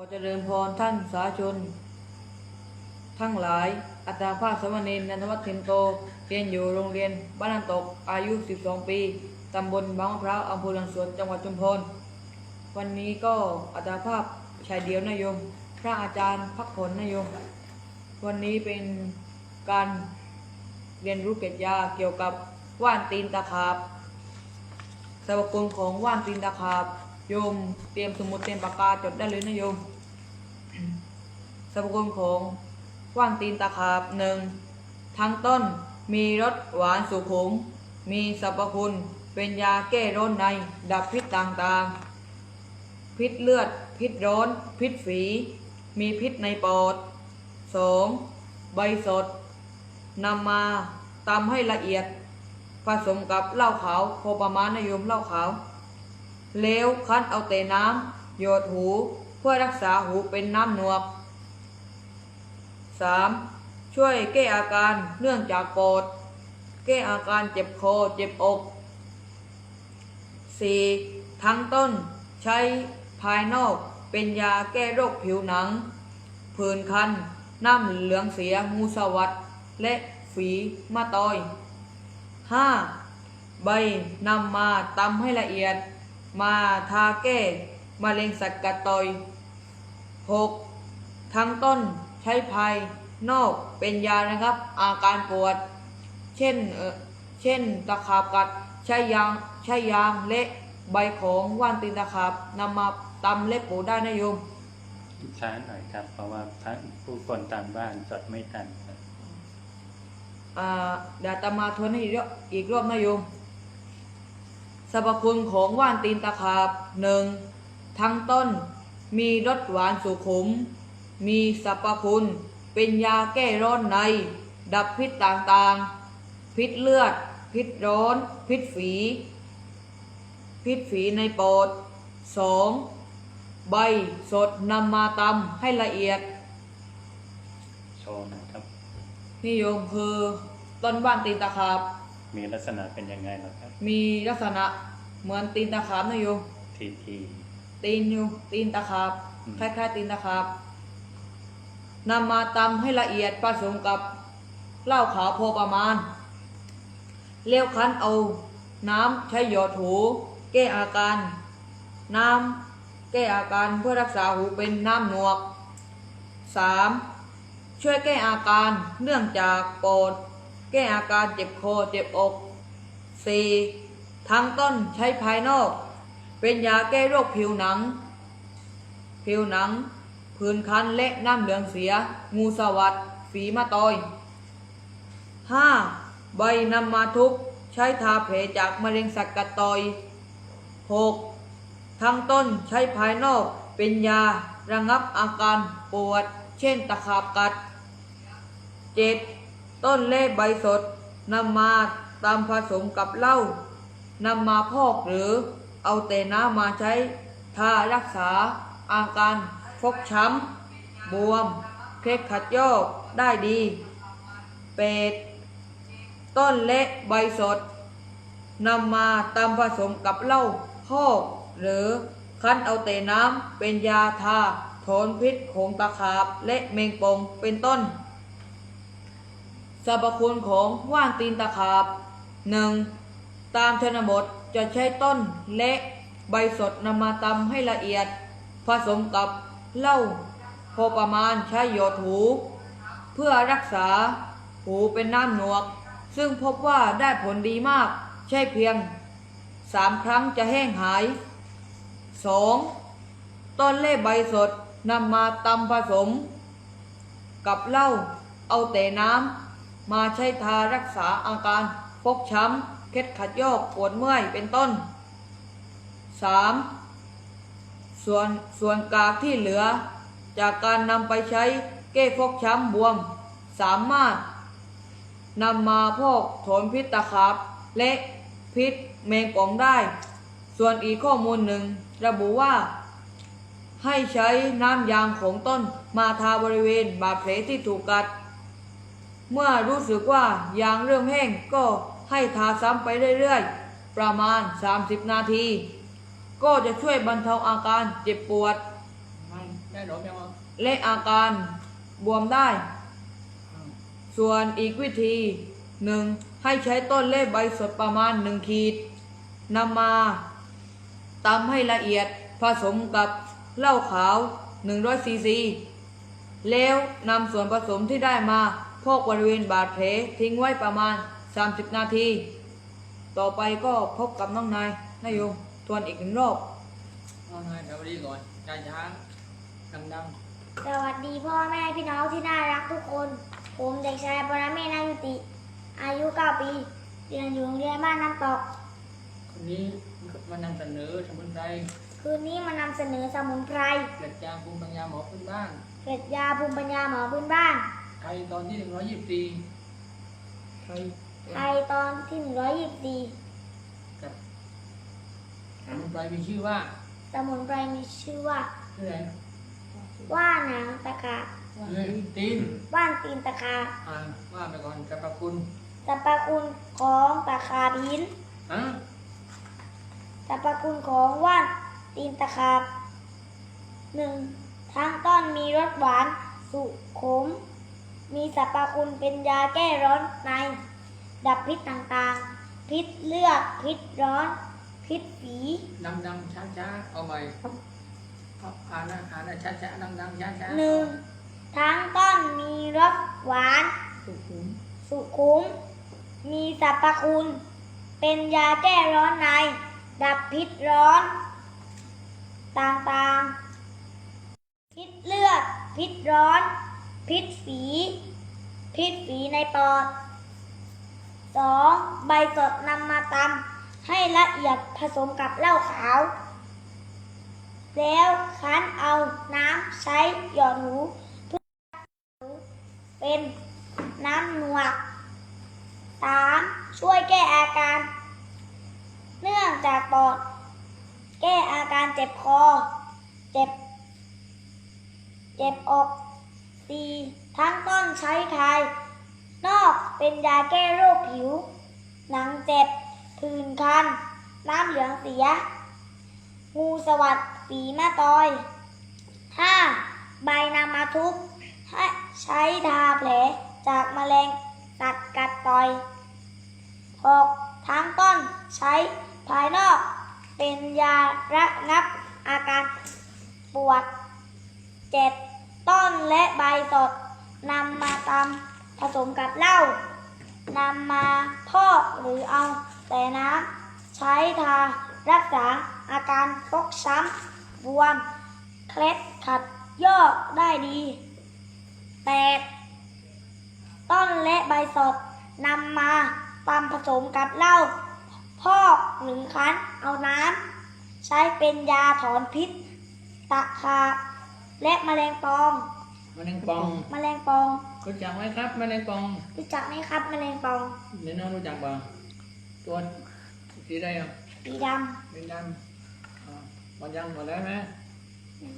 อเจริญพรท่านสาชน ทั้งหลายอัตราภาพสมณีนันทวัฒน์เทนโตเรียนอยู่โรงเรียนบ้านน้ำตกอายุ 12 ปีตำบลบางมะพร้าวอำเภอหลังสวนจังหวัดชุมพรวันนี้ก็อัตราภาพชายเดียวนายยมพระอาจารย์พักผลนายยม วันนี้เป็นการเรียนรู้เกร็ดยาเกี่ยวกับว่านตีนตะขาบสรรพคุณของว่านตีนตะขาบ โยมเตรียมสมุดเตรียมปากกาจดได้เลยนะโยมสรรพคุณของว่านตีนตะขาบหนึ่งทั้งต้นมีรสหวานสุขุม มีสรรพคุณเป็นยาแก้ร้อนใน ดับพิษต่างๆ พิษเลือด พิษร้อน พิษฝี มีพิษในปอด 2. ใบสดนำมาตำให้ละเอียด ผสมกับเหล้าขาวพอประมาณนะโยมเหล้าขาว แล้วคั้นเอาแต่น้ำหยดหูเพื่อรักษาหูเป็นน้ำหนวก 3. ช่วยแก้อาการเนื่องจากปอดแก้อาการเจ็บคอเจ็บอก 4. ทั้งต้นใช้ภายนอกเป็นยาแก้โรคผิวหนัง ผื่นคัน น้ำเหลืองเสียงูสวัสดและฝีมาตอย 5. ใบนำมาตำให้ละเอียด มาทาแก้มะเร็งสัตว์กัดต่อย 6. ทั้งต้นใช้ภายนอกเป็นยานะครับ อาการปวด เช่นเอ่อเช่นตะขาบกัดใช้ยางใช้ยางเละใบของว่านตีนตะขาบนำมาตำเล็บปูได้นะโยมช้าหน่อยครับ เพราะว่าท่านผู้คนตามบ้านจดไม่ทันครับอ่าเดี๋ยวอาตมาทวนให้อีกรอบอีกรอบนะโยมส รรพคุณของว่านตีนตะขาบหนึ่งทั้งต้นมีรสหวานสุขุม มีสรรพคุณ เป็นยาแก้ร้อนใน ดับพิษต่างๆ พิษเลือด พิษร้อน พิษฝี พิษฝีในปอดสองใบสดนำมาตำให้ละเอียดโชว์นะครับนิยมคือต้นว่านตีนตะขาบ มีลักษณะเป็นยังไงล่ะครับ มีลักษณะเหมือนตีนตะขาบนะโยมทีทีตีนอยู่ตีนตะขาบอืมคล้ายๆตีนตะขาบนำมาตำให้ละเอียดผสมกับเหล้าขาวพอประมาณเลี้ยวคั้นเอาน้ำใช้หยอดหูแก้อาการ น้ำแก้อาการเพื่อรักษาหูเป็นน้ำหนวก 3. ช่วยแก้อาการเนื่องจากปอด แก้อาการเจ็บคอเจ็บอก 4. ทั้งต้นใช้ภายนอก เป็นยาแก้โรคผิวหนัง ผิวหนัง ผื่นคันและน้ำเหลืองเสีย งูสวัสดฝีมาตอย 5. ใบนำมาทุบใช้ทาแผลจากมะเร็งสัตว์กัดต่อย 6. ทั้งต้นใช้ภายนอกเป็นยาระงับอาการปวด เช่นตะขาบกัด 7. ต้นเล่ใบสดนำมาตามผสมกับเหล้านำมาพอกหรือเอาแต่น้ำมาใช้ทารักษาอาการฟกช้ำ บวม เคล็ดขัดยอกได้ดี เป็ด ต้นเละใบสดนำมาตามผสมกับเหล้าพอกหรือคั้นเอาแต่น้ำเป็นยาทาถอนพิษของตะขาบและแมงปองเป็นต้น สรรพคุณของว่านตีนตะขาบหนึ่งตามชนบทจะใช้ต้นและใบสดนำมาตำให้ละเอียด ผสมกับเหล้าพอประมาณใช้หยดหู เพื่อรักษาหูเป็นน้ำหนวก ซึ่งพบว่าได้ผลดีมาก ใช่เพียงสามครั้งจะแห้งหาย 2. ต้นเล่ใบสดนำมาตำผสม กับเหล้าเอาแต่น้ำ มาใช้ทารักษาอาการฟกช้ำ เคล็ดขัดยอกปวดเมื่อยเป็นต้น 3. ส่วนส่วนกากที่เหลือ จากการนำไปใช้แก้ฟกช้ำบวม สามารถนำมาพอกถอนพิษตะขาบและพิษแมงป่องได้ ส่วนอีกข้อมูลหนึ่ง ระบุว่า ให้ใช้น้ำยางของต้นมาทาบริเวณบาดแผลที่ถูกกัด เมื่อรู้สึกว่ายางเริ่มแห้งก็ให้ทาซ้ำไปเรื่อยๆ ประมาณ 30 นาที ก็จะช่วยบรรเทาอาการเจ็บปวด ได้หรอยังอะและอาการบวมได้ ส่วนอีกวิธีหนึ่งให้ใช้ต้นเล่ใบสดประมาณหนึ่งขีดนำมาตำให้ละเอียดผสมกับเหล้าขาว100ซีซีแล้วนำส่วนผสมที่ได้มา พอกบริเวณบาดแผลทิ้งไว้ประมาณ 30 นาที ต่อไปก็พบกับน้องนายนายโยมทวนอีกหนึ่งรอบเอาไงเดี๋ยวดีก่อนช้าช้าดังดังสวัสดีพ่อแม่พี่น้องที่น่ารักทุกคน ผมเด็กชายปรเมศนายุติ อายุ 9 ปีเรียนอยู่โรงเรียนบ้านน้ำตกๆคนนี้มานำเสนอสมุนไพรคืนนี้มานำเสนอสมุนไพรเกิดจากภูมิปัญญาหมอพื้นบ้านเกล็ดยาภูมิปัญญาหมอพื้นบ้านไทยตอนที่หนึ่งร้อยยี่สิบสี่ใครไทยตอนที่124กับสมุนไพรมีชื่อว่า สมุนไพรมีชื่อว่าชื่ออะไรว่าหนังตะขาเฮ้ยตีนว่านตีนตะขาอ่าว่าไปก่อนสรรพคุณสรรพคุณของตะขาบหินฮะสรรพคุณของว่านตีนตะขาบหนึ่งทั้งต้นมีรสหวาน สุขม มีสรรพคุณเป็นยาแก้ร้อนใน ดับพิษต่างๆ พิษเลือด พิษร้อน พิษฝีดังดังช้าช้าๆเอาใหม่เอาอ่านนะอ่านนะช้าช้าดังดังช้าช้าหนึ่งทั้งต้นมีรสหวาน สุขุมสุขุม มีสรรพคุณ เป็นยาแก้ร้อนใน ดับพิษร้อน ต่างๆ พิษเลือด พิษร้อน พิษฝีพิษฝีในปอดสองใบสดนำมาตำให้ละเอียดผสมกับเหล้าขาว แล้วคั้นเอาน้ำใช้หยอดหูเพื่อเป็นน้ำหนวกสามช่วยแก้อาการ เนื่องจากปอด แก้อาการเจ็บคอ เจ็บ เจ็บอก สี่ทั้งต้นใช้ทายนอกเป็นยาแก้โรคผิว หนังเจ็บผื่นคัน น้ำเหลืองเสีย งูสวัสดฝีแม่ตอย 5. ใบนามาทุบให้ใช้ทาแผลจากแมลงสัตว์กัดต่อย 6. ทั้งต้นใช้ภายนอก เป็นยาระงับอาการปวด 7. ต้นและใบสดนำมาตำผสมกับเหล้านำมาพอกหรือเอาแต่น้ำใช้ทารักษาอาการฟกช้ำบวม เคล็ดขัดยอกได้ดี 8. ต้นและใบสดนำมาตำผสมกับเหล้าพอกหรือคั้นเอาน้ำใช้เป็นยาถอนพิษตะขาบ และแมลงปอง มะเร็งปองแมลงปองรู้จักไหมครับมะเร็งปองรู้จักไหมครับแมลงปอง เดี๋ยวน้องรู้จักป่ะตัวสีได้ยังสีดเป็นดำอ่าหมดยังหมดแล้วไหม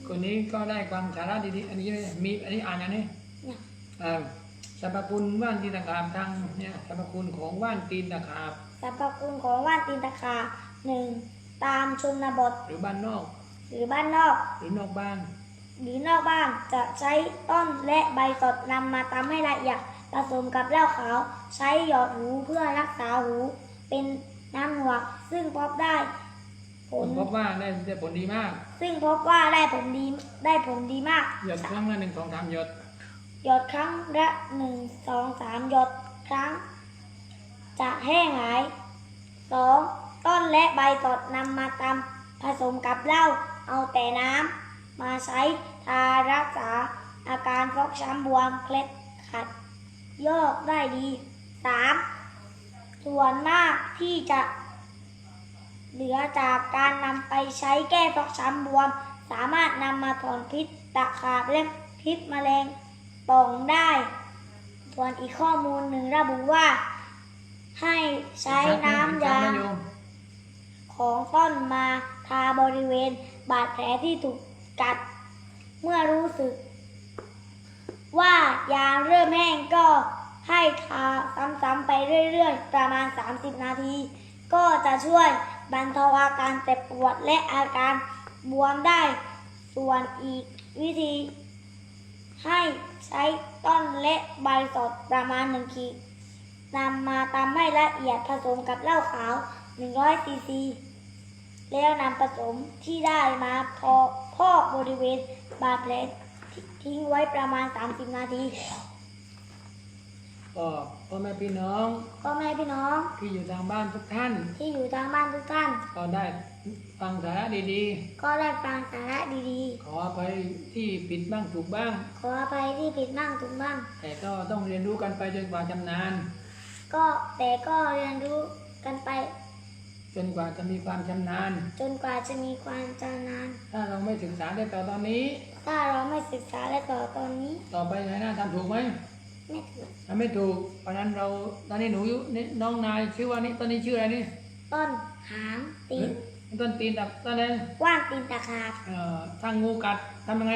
คนนี้ก็ได้ความสาระดีๆอันนี้มีอันนี้อ่านอย่างนี้ำเนี่ยอ่าสรรพคุณว่านตีนตะขาบทางเนี่ยสรรพคุณของว่านตีนตะขาบสรรพคุณของว่านตีนตะขาบหนึ่งตามชนบทหรือบ้านนอก หรือบ้านนอก หรือนอกบ้าน หรือนอกบ้านจะใช้ต้นและใบสดนำมาตำให้ละเอียดผสมกับเหล้าขาว ใช้หยอดหูเพื่อรักษาหู เป็นน้ำหนวกซึ่งพบได้ผผลมพบว่าได้ได้ผลดีมาก ซึ่งพบว่าได้ผลดีได้ผลดีมาก หยดครั้งละหนึ่งสองสามหยด หยดครั้งละหนึ่งสองสามหยดครั้ง จะแห้งหายสองต้นและใบสดนำมาตำผสมกับเหล้าเอาแต่น้ำ มาใช้ทารักษาอาการฟกช้ำบวมเคล็ดขัดยอกได้ดีสามส่วนมากที่จะเหลือจากการนำไปใช้แก้ฟกช้ำบวม สามารถนำมาถอนพิษตะขาบและพิษแมลงป่องได้ ส่วนอีกข้อมูลหนึ่งระบุว่า ให้ใช้น้ำยาของต้นมาทาบริเวณบาดแผลที่ถูก กัด เมื่อรู้สึก ว่ายางเริ่มแห้งก็ให้ทาซ้ำๆไปเรื่อยๆ ประมาณ 30 นาที ก็จะช่วยบรรเทาอาการเจ็บปวดและอาการบวมได้ ส่วนอีกวิธี ให้ใช้ต้นและใบสดประมาณ1ขีดนำมาตำให้ละเอียดผสมกับเหล้าขาว100ซีซี แล้วนำผสมที่ได้มาพอ พอกบริเวณบาดแผลทิ้งไว้ประมาณ 30 นาทีก็พ่อแม่พี่น้องพ่อแม่พี่น้องที่อยู่ทางบ้านทุกท่าน ที่อยู่ทางบ้านทุกท่าน ก็ได้ฟังสาระดีก็ได้ฟังสาระดีๆ ขออภัยที่ผิดบ้างถูกบ้างๆขออภัยที่ผิดบ้างถูกบ้าง แต่ก็ต้องเรียนรู้กันไปจนกว่าชำนาญก็แต่ก็เรียนรู้กันไป จนกว่าจะมีความชำนาญ จนกว่าจะมีความชำนาญ ถ้าเราไม่ศึกษาได้ต่อตอนนี้ ถ้าเราไม่ศึกษาและต่อตอนนี้ ต่อไปไหนหน้าทำถูกไหมไม่ถูกทำไม่ถูก เพราะฉะนั้นเราตอนนี้หนูอยู่นี่น้องนายชื่อว่านี่ตอนนี้ชื่ออะไรนี่ ต้นหางตีนต้นตีนตับต้นอะไรว่านตีนตะขาบเอ่อถ้างูกัดทำยังไง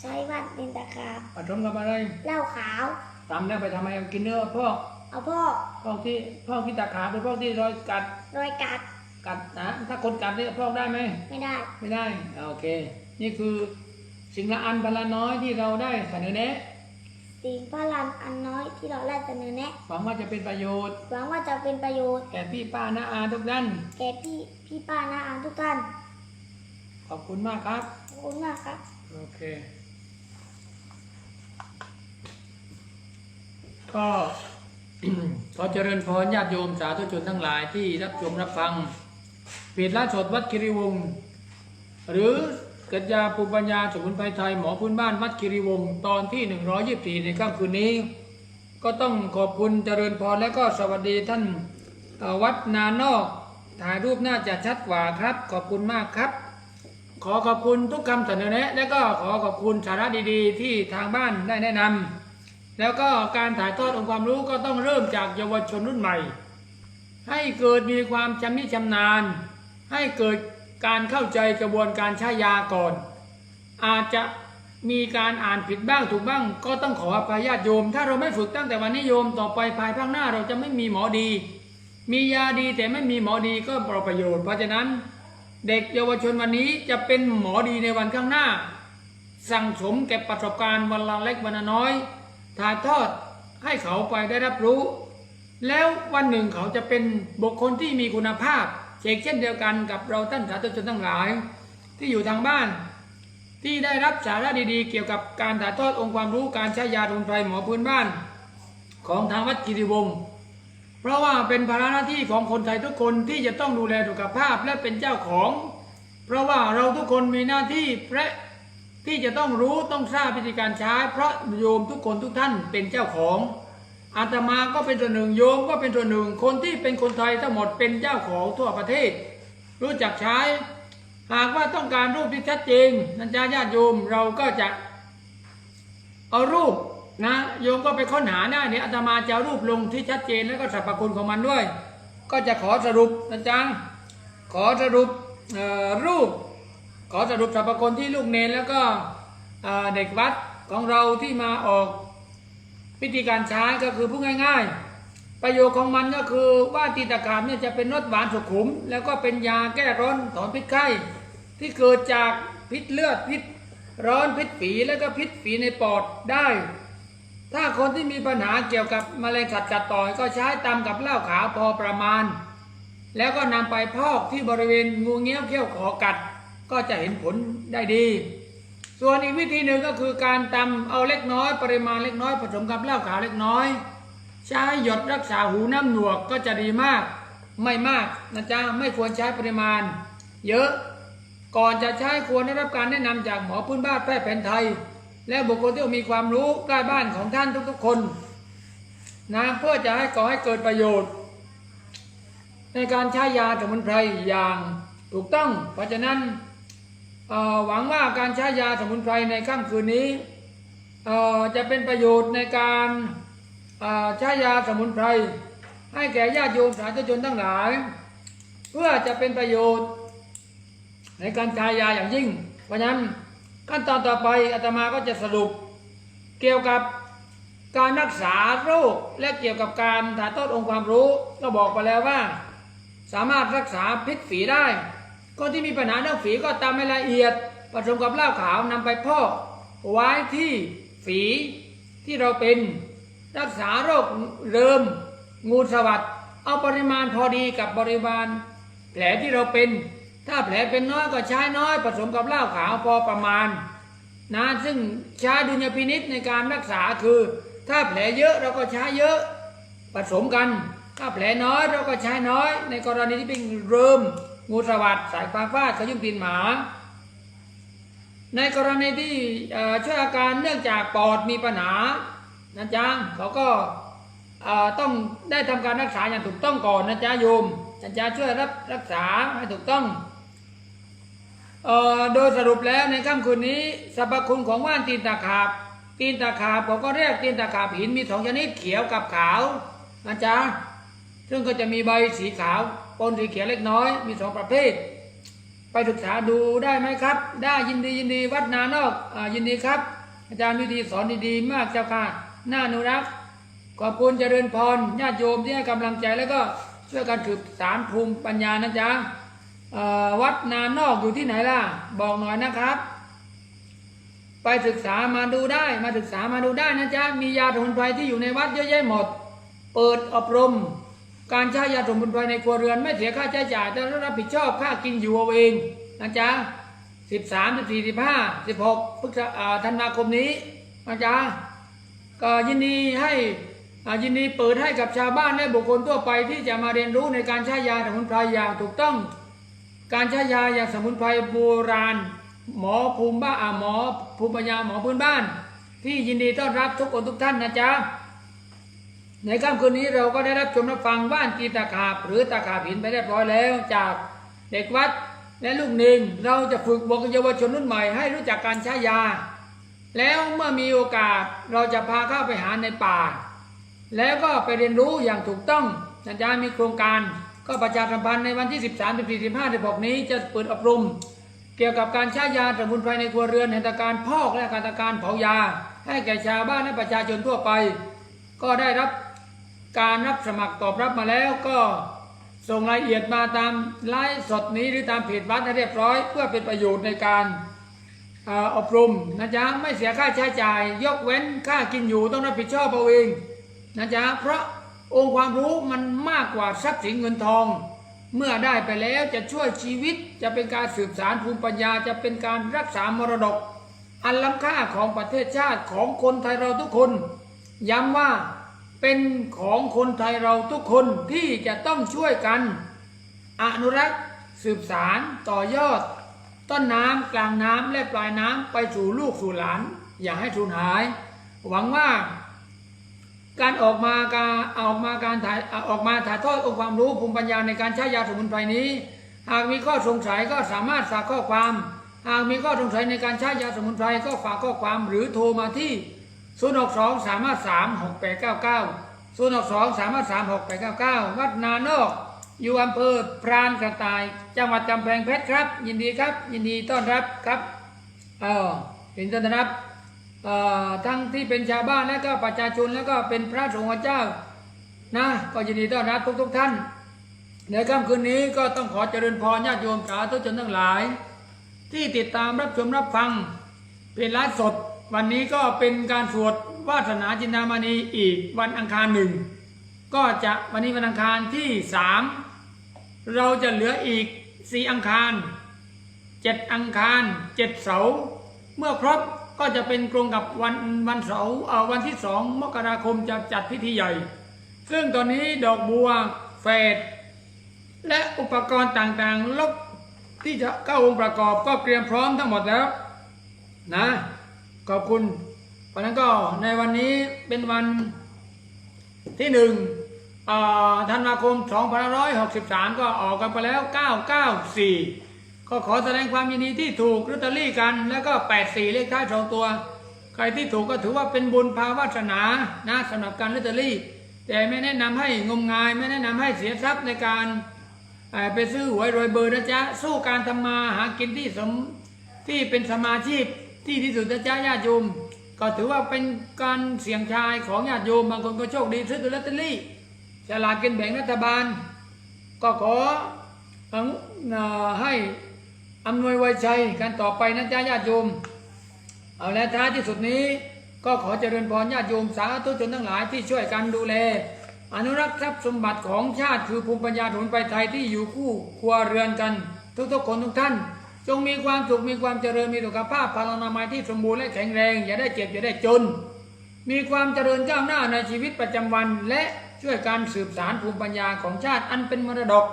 ใช้ว่านตีนตะขาบผสมกับอะไรเหล้าขาวตำแล้วไปทำไมเอากินเนื้อพอก เอาพอกพอกที่พอกที่ตาขาหรือพอกที่รอยกัดรอยกัดกัดนะถ้าคนกัดเนี่ยพอกได้ไหมไม่ได้ ไม่ได้อ่าโอเค นี่คือสิ่งละอันพนละน้อยที่เราได้เสนอแนะสิ่งพลันอันน้อยที่เราได้เสนอแนะหวังว่าจะเป็นประโยชน์หวังว่าจะเป็นประโยชน์แก่พี่ป้าน้าอาทุกท่านแก่พี่พี่ป้าน้าอาทุกท่านขอบคุณมากครับขอบคุณมากครับโอเค ก็ ขอเจริญพรญาติโยมสาธุชนทั้งหลายที่รับชมรับฟังเพจล่าสดวัดคิริวงศ์หรือกัญญาภูมิปัญญาสมุนไพรไทยหมอพื้นบ้านวัดคิริวงศ์ตอนที่ 124 ในค่ำคืนนี้ ก็ต้องขอบคุณเจริญพรและก็สวัสดีท่านวัดนานอกถ่ายรูปน่าจะชัดกว่าครับ ขอบคุณมากครับ ขอขอบคุณทุกคำเสนอแนะ และก็ขอขอบคุณสาระดีๆ ที่ทางบ้านได้แนะนำ แล้วก็การถ่ายทอดองค์ความรู้ก็ต้องเริ่มจากเยาวชนรุ่นใหม่ ให้เกิดมีความชำนิชำนาญ ให้เกิดการเข้าใจกระบวนการใช้ยาก่อน อาจจะมีการอ่านผิดบ้างถูกบ้าง ก็ต้องขออภัยญาติโยม ถ้าเราไม่ฝึกตั้งแต่วันนี้โยมต่อไปภายภาคหน้าเราจะไม่มีหมอดี มียาดีแต่ไม่มีหมอดีก็เปล่าประโยชน์ เพราะฉะนั้นเด็กเยาวชนวันนี้จะเป็นหมอดีในวันข้างหน้า สั่งสมเก็บประสบการณ์วันละเล็กวันละน้อย ถ่ายทอดให้เขาไปได้รับรู้ แล้ววันหนึ่งเขาจะเป็นบุคคลที่มีคุณภาพเช่นเดียวกันกับเราท่านสาธุชนทั้งหลาย ที่อยู่ทางบ้าน ที่ได้รับสาระดีๆ เกี่ยวกับการถ่ายทอดองค์ความรู้การใช้ยาสมุนไพรหมอพื้นบ้าน ของทางวัดกิติวงศ์เพราะว่าเป็นภาระหน้าที่ของคนไทยทุกคนที่จะต้องดูแลสุขภาพและเป็นเจ้าของ เพราะว่าเราทุกคนมีหน้าที่และ ที่จะต้องรู้ต้องทราบวิธีการใช้ เพราะโยมทุกคนทุกท่านเป็นเจ้าของอาตมาก็เป็นส่วนหนึ่งโยมก็เป็นส่วนหนึ่งคนที่เป็นคนไทยทั้งหมดเป็นเจ้าของทั่วประเทศ รู้จักใช้ หากว่าต้องการรูปที่ชัดเจนนันจาญาติโยมเราก็จะเอารูปนะโยมก็ไปค้นหาได้เนี่ยอาตมาจะรูปลงที่ชัดเจนแล้วก็สรรพคุณของมันด้วย ก็จะขอสรุปนะจ๊ะขอสรุปรูป ขอสรุปสรรพคุณที่ลูกเนนแล้วก็เด็กวัดของเราที่มาออกวิธีการใช้ก็คือพูดง่าย ๆ ประโยชน์ของมันก็คือว่าตีตะขาบเนี่ยจะเป็นรสหวานสุขุม แล้วก็เป็นยาแก้ร้อนถอนพิษไข้ที่เกิดจากพิษเลือดพิษร้อนพิษฝีแล้วก็พิษฝีในปอดได้ ถ้าคนที่มีปัญหาเกี่ยวกับมะเร็งสัตว์กัดต่อยก็ใช้ตามกับเหล้าขาวพอประมาณ แล้วก็นำไปพอกที่บริเวณงูเงี้ยวเขี้ยวขอกัด ก็จะเห็นผลได้ดี ส่วนอีกวิธีหนึ่งก็คือการตำเอาเล็กน้อย ปริมาณเล็กน้อยผสมกับเหล้าขาวเล็กน้อย ใช้หยดรักษาหูน้ำหนวกก็จะดีมาก ไม่มากนะจ๊ะไม่ควรใช้ปริมาณ เยอะก่อนจะใช้ควรได้รับการแนะนำจากหมอพื้นบ้านแพทย์แผนไทย และบุคคลที่มีความรู้ใกล้บ้านของท่านทุกๆคนนะเพื่อจะให้ก่อให้เกิดประโยชน์ ในการใช้ยาสมุนไพรอย่างถูกต้อง เพราะฉะนั้น หวังว่าการใช้ยาสมุนไพรในค่ำคืนนี้จะเป็นประโยชน์ในการใช้ยาสมุนไพร ให้แก่ญาติโยมสาธุชนทั้งหลาย เพื่อจะเป็นประโยชน์ในการใช้ยาอย่างยิ่ง เพราะฉะนั้นขั้นตอนต่อไปอาตมาก็จะสรุป เกี่ยวกับการรักษาโรคและเกี่ยวกับการถ่ายทอดองค์ความรู้ ก็บอกไปแล้วว่า สามารถรักษาพิษฝีได้ คนที่มีปัญหาเรื่องฝีก็ตามให้ละเอียดผสมกับเหล้าขาวนำไปพอกไว้ที่ฝีที่เราเป็นรักษาโรคเริมงูสวัสดเอาปริมาณพอดีกับบริมาณแผลที่เราเป็น ถ้าแผลเป็นน้อยก็ใช้น้อยผสมกับเหล้าขาวพอประมาณนะซึ่งใช้ดุลยพินิษในการรักษาคือ ถ้าแผลเยอะเราก็ใช้เยอะผสมกัน ถ้าแผลน้อยเราก็ใช้น้อย ในกรณีที่เป็นเริม งูสวัสดสายฟ้าฟาดขยุ่มตีนหมา ในกรณีที่ช่วยอาการเนื่องจากปอดมีปัญหานะจ๊ะเขาก็ต้องได้ทำการรักษาอย่างถูกต้องก่อนนะจ๊ะโยมนะจ๊ะช่วยรับรักษาให้ถูกต้องออโดยสรุปแล้วในค่ำคืนนี้สรรพคุณของว่านตีนตะขาบ ตีนตะขาบผมก็เรียกตีนตะขาบหินมีสองชนิดเขียวกับขาวนะจ๊ะซึ่งก็จะมีใบสีขาว ปนสีเขียวเล็กน้อยมีสองประเภท ไปศึกษาดูได้ไหมครับ ได้ยินดียินดีวัดนานอกอยินดีครับ อาจารย์วิธีสอนดีๆ มากเจ้าค่ะน่าอนุรักษ์ขอบคุณเจริญพรญาติโยมที่ให้กำลังใจแล้วก็ช่วยกันสืบสารภูมิปัญญานะจ๊ะวัดนานอกอยู่ที่ไหนล่ะ บอกหน่อยนะครับ ไปศึกษามาดูได้ มาศึกษามาดูได้นะจ๊ะมียาสมุนไพรที่อยู่ในวัดเยอะแยะหมด เปิดอบรม การใช้ยาสมุนไพรในครัวเรือนไม่เสียค่าใช้จ่ายแต่รับผิดชอบค่ากินอยู่เอาเองนะจ๊ะสิบสามสิบสี่สิบห้าสิบหกพฤษภาธันวาคมนี้นะจ๊ะก็ยินดีให้ยินดีเปิดให้กับชาวบ้านและบุคคลทั่วไปที่จะมาเรียนรู้ในการใช้ยาสมุนไพรอย่างถูกต้อง การใช้ยาอย่างสมุนไพรโบราณ หมอภูมิบ้านอ่าหมอภูมิปัญญาหมอพื้นบ้าน ที่ยินดีต้อนรับทุกคนทุกท่านนะจ๊ะ ในค่ำคืนนี้เราก็ได้รับชมรับฟังว่านกีตาขาบ หรือตาขาบหินไปเรียบร้อยแล้วจากเด็กวัดและลูกหนึ่งเราจะฝึกบอกเยาวชนรุ่นใหม่ให้รู้จักการใช้ยา แล้วเมื่อมีโอกาสเราจะพาเข้าไปหาในป่า แล้วก็ไปเรียนรู้อย่างถูกต้องอาจารย์มีโครงการ ก็ประชาสัมพันธ์ในวันที่ 13 14 15 16นี้จะเปิดอบรม เกี่ยวกับการใช้ยาสมุนไพรในครัวเรือนในการพอกและการการเผายา ให้แก่ชาวบ้านและประชาชนทั่วไป ก็ได้รับ การรับสมัครตอบรับมาแล้วก็ส่งรายละเอียดมาตามไลฟ์สดนี้หรือตามเพจวัดให้เรียบร้อย เพื่อเป็นประโยชน์ในการเอ่ออบรมนะจ๊ะไม่เสียค่าใช้จ่าย ยกเว้นค่ากินอยู่ต้องรับผิดชอบเอาเองนะจ๊ะเพราะองค์ความรู้มันมากกว่าทรัพย์สินเงินทอง เมื่อได้ไปแล้วจะช่วยชีวิตจะเป็นการสืบสารภูมิปัญญาจะเป็นการรักษามรดก อันล้ำค่าของประเทศชาติของคนไทยเราทุกคน ย้ำว่า เป็นของคนไทยเราทุกคนที่จะต้องช่วยกัน อนุรักษ์สืบสารต่อยอด ต้นน้ำกลางน้ำและปลายน้ำไปสู่ลูกสู่หลาน อย่าให้สูญหาย หวังว่า การออกมาการออกมาการถ่ายออกมาถ่ายทอดองค์ความรู้ภูมิปัญญาในการใช้ยาสมุนไพรนี้ หากมีข้อสงสัยก็สามารถฝากข้อความ หากมีข้อสงสัยในการใช้ยาสมุนไพรก็ฝากข้อความหรือโทรมาที่ 0 6 2 3 5 3 6 8 9 9 0 6 2 3 5 3 6 8 9 9วัดนานอก อยู่อำเภอพรานกระต่าย จังหวัดกำแพงเพชรครับ ยินดีครับ ยินดีต้อนรับครับเออยินดีต้อนรับเอ่อทั้งที่เป็นชาวบ้านและก็ประชาชนแล้วก็เป็นพระสงฆ์เจ้านะก็ยินดีต้อนรับทุกทุกๆท่าน ในค่ำคืนนี้ก็ต้องขอเจริญพรญาติโยมสาธุชนทั้งหลาย ที่ติดตามรับชมรับฟังเป็นไลฟ์สด วันนี้ก็เป็นการสวดวาสนาจินดามณีอีกวันอังคารหนึ่งก็จะวันนี้วันอังคารที่สามเราจะเหลืออีกสี่อังคารเจ็ดอังคารเจ็ดเสาร์เมื่อครบก็จะเป็นตรงกับวันวันเสาร์เอ่อวันที่สองมกราคมจะจัดพิธีใหญ่ ซึ่งตอนนี้ดอกบัวเฟดและอุปกรณ์ต่างๆลบที่จะเข้าองค์ประกอบก็เตรียมพร้อมทั้งหมดแล้วนะ ขอบคุณเพราะนั้นก็ในวันนี้เป็นวันที่หนึ่งธันวาคม2563 ก็ออกกันไปแล้ว 994 ก็ขอแสดงความยินดีที่ถูกลอตเตอรี่กัน แล้วก็ 84 เลขท้ายสองตัว ใครที่ถูกก็ถือว่าเป็นบุญภาวาสนานะสำหรับการลอตเตอรี่ แต่ไม่แนะนำให้งมงาย ไม่แนะนำให้เสียทรัพย์ในการไปซื้อหวยรวยเบอร์นะจ๊ะ สู้การทำมาหากินที่สมที่เป็นสมาชีพ ที่ที่สุดนะจ๊ะญาติโยม ก็ถือว่าเป็นการเสี่ยงทายของญาติโยมบางคนก็โชคดีซื้อลอตเตอรี่ฉลากกินแบ่งรัฐบาล ก็ขอให้อำนวยไวยชัยกันต่อไปนะจ๊ะญาติโยม เอาและท้ายที่สุดนี้ ก็ขอเจริญพรญาติโยมสาธุชนทั้งหลายที่ช่วยกันดูแล อนุรักษ์ทรัพย์สมบัติของชาติคือภูมิปัญญาถุนไปไทยที่อยู่คู่ครัวเรือนกัน ทุกๆคนทุกท่าน จงมีความสุขมีความเจริญมีสุขภาพพลานามัยที่สมบูรณ์และแข็งแรง อย่าได้เจ็บอย่าได้จน มีความเจริญก้าวหน้าในชีวิตประจำวัน และช่วยการสืบสารภูมิปัญญาของชาติอันเป็นมรดก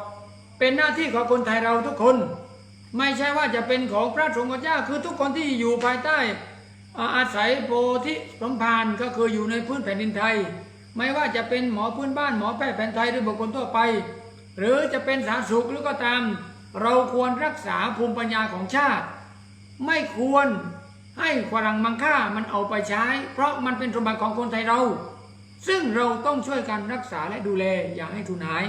เป็นหน้าที่ของคนไทยเราทุกคน ไม่ใช่ว่าจะเป็นของพระสงฆ์เจ้าคือทุกคนที่อยู่ภายใต้ อาอาศัยโพธิสมภารก็คืออยู่ในพื้นแผ่นดินไทย ไม่ว่าจะเป็นหมอพื้นบ้านหมอแพทย์แผนไทยหรือบุคคลทั่วไป หรือจะเป็นสาธารณสุขหรือก็ตาม เราควรรักษาภูมิปัญญาของชาติ ไม่ควรให้ฝรั่งมังค่ามันเอาไปใช้ เพราะมันเป็นสมบัติของคนไทยเรา ซึ่งเราต้องช่วยกันรักษาและดูแลอย่าให้ทุนหาย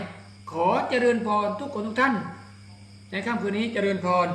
ขอเจริญพรทุกคนทุกท่าน ในค่ำคืนนี้เจริญพร